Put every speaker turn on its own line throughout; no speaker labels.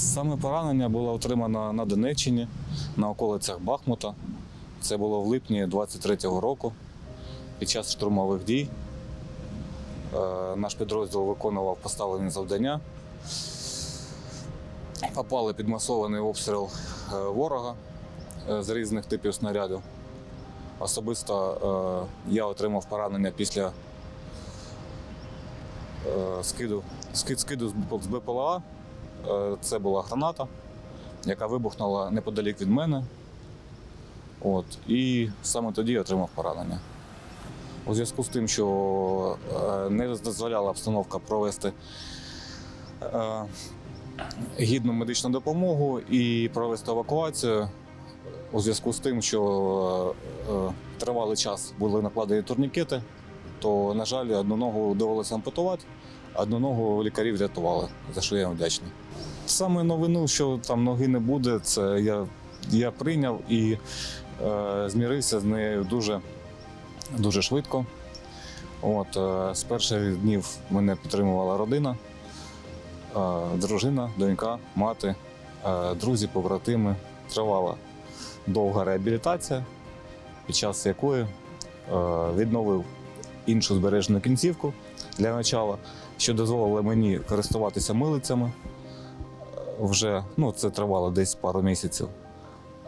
Саме поранення було отримано на Донеччині, на околицях Бахмута. Це було в липні 23-го року. Під час штурмових дій е, наш підрозділ виконував поставлені завдання. Попали під масований обстріл е, ворога е, з різних типів снарядів. Особисто я отримав поранення після скиду, скид, скиду з БПЛА. Е, Це була граната, яка вибухнула неподалік від мене. От, і саме тоді я отримав поранення. У зв'язку з тим, що е, не дозволяла обстановка провести е, гідну медичну допомогу і провести евакуацію, у зв'язку з тим, що тривалий час були накладені турнікети, то, на жаль, одну ногу довелося ампутувати, а одну ногу лікарі врятували, за що я їм вдячний. Саме новину, що там ноги не буде, це я, я прийняв і е, змірився з нею дуже, дуже швидко. От, е, з перших днів мене підтримувала родина, е, дружина, донька, мати, е, друзі, побратими. Тривала довга реабілітація, під час якої е, відновив іншу збережену кінцівку для начала, що дозволило мені користуватися милицями. Вже ну, це тривало десь пару місяців,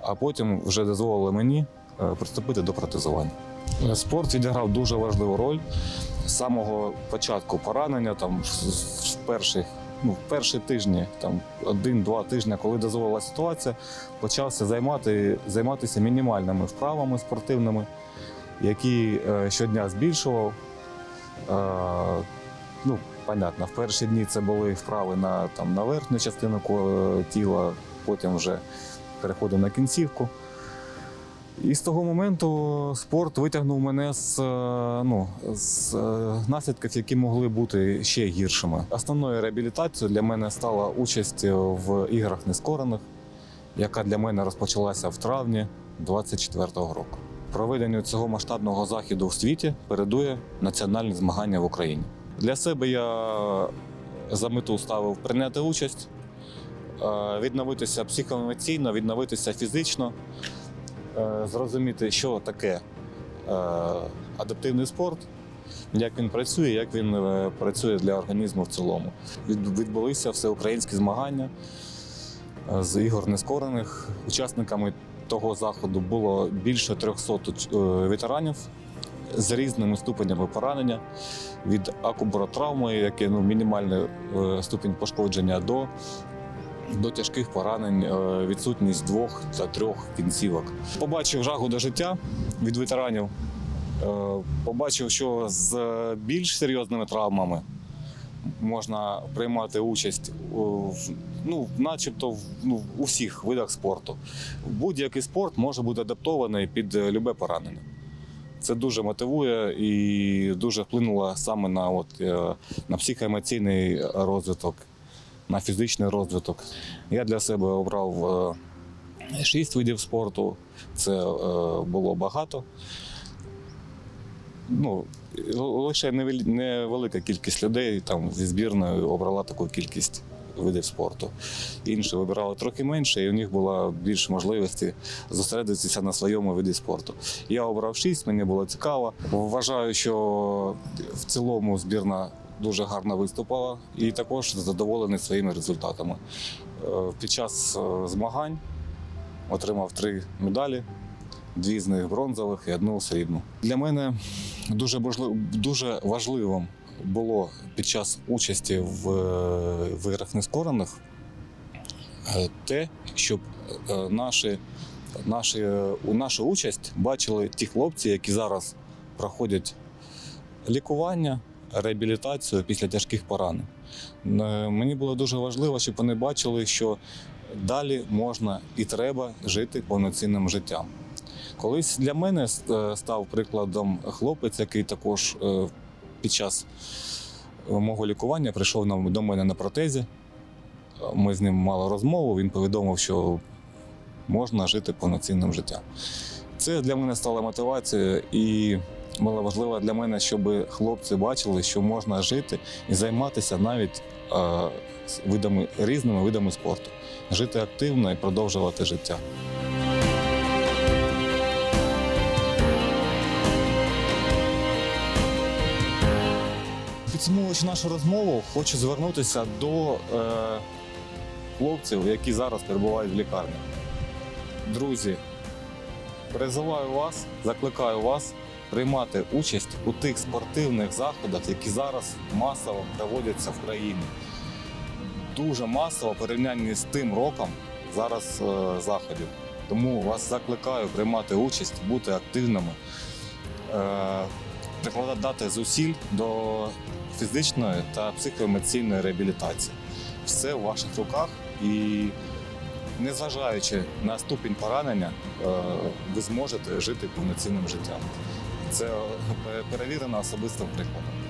а потім вже дозволило мені е, приступити до протезування. Е, Спорт відіграв дуже важливу роль з самого початку поранення, там в перших, ну, в перші тижні, там один-два тижні, коли дозволила ситуація, почався займати, займатися мінімальними вправами спортивними, які е, щодня збільшував. Е, ну, понятно, в перші дні це були вправи на, там, на верхню частину тіла, потім вже переходив на кінцівку. І з того моменту спорт витягнув мене з, е, ну, з е, наслідків, які могли бути ще гіршими. Основною реабілітацією для мене стала участь в іграх нескорених, яка для мене розпочалася в травні 24-го року. Проведенню цього масштабного заходу в світі передує національні змагання в Україні. Для себе я за мету ставив прийняти участь, е, відновитися психоемоційно, відновитися фізично, е, зрозуміти, що таке е, адаптивний спорт, як він працює, як він працює для організму в цілому. Відбулися всеукраїнські змагання з ігор нескорених. Учасниками того заходу було більше 300 уч- е, ветеранів з різними ступенями поранення від акубаротравми, яке ну, мінімальний е, ступінь пошкодження, до, до тяжких поранень, е, відсутність двох та трьох кінцівок. Побачив жагу до життя від ветеранів. е, Побачив, що з більш серйозними травмами можна приймати участь в- ну, начебто в, ну, у всіх видах спорту. Будь-який спорт може бути адаптований під любе поранення. Це дуже мотивує і дуже вплинуло саме на, от, е, на психоемоційний розвиток, на фізичний розвиток. Я для себе обрав е, шість видів спорту. Це е, було багато. Ну, лише невелика кількість людей там зі збірною обрала таку кількість видів спорту. Інші вибирали трохи менше, і у них була більше можливості зосередитися на своєму виді спорту. Я обрав шість, мені було цікаво. Вважаю, що в цілому збірна дуже гарно виступала і також задоволений своїми результатами. Е, Під час е, змагань отримав три медалі, дві з них бронзових і одну срібну. Для мене дуже дуже важливим було під час участі в, е, в іграх нескорених е, те, щоб е, наші, наші, нашу участь бачили ті хлопці, які зараз проходять лікування, реабілітацію після тяжких поранень. Мені було дуже важливо, щоб вони бачили, що далі можна і треба жити повноцінним життям. Колись для мене став прикладом хлопець, який також під час мого лікування прийшов до мене на протезі. Ми з ним мали розмову. Він повідомив, що можна жити повноцінним життям. Це для мене стало мотивацією і було важливо для мене, щоб хлопці бачили, що можна жити і займатися навіть е, видами різними видами спорту, жити активно і продовжувати життя. Підсумовуючи нашу розмову, хочу звернутися до е, хлопців, які зараз перебувають в лікарні. Друзі, призиваю вас, закликаю вас приймати участь у тих спортивних заходах, які зараз масово проводяться в країні. Дуже масово порівнянні з тим роком зараз е, заходів. Тому вас закликаю приймати участь, бути активними, е, прикладати зусиль до фізичної та психоемоційної реабілітації. Все у ваших руках і незважаючи на ступінь поранення, е, ви зможете жити повноцінним життям. Це е, перевірено особистим прикладом.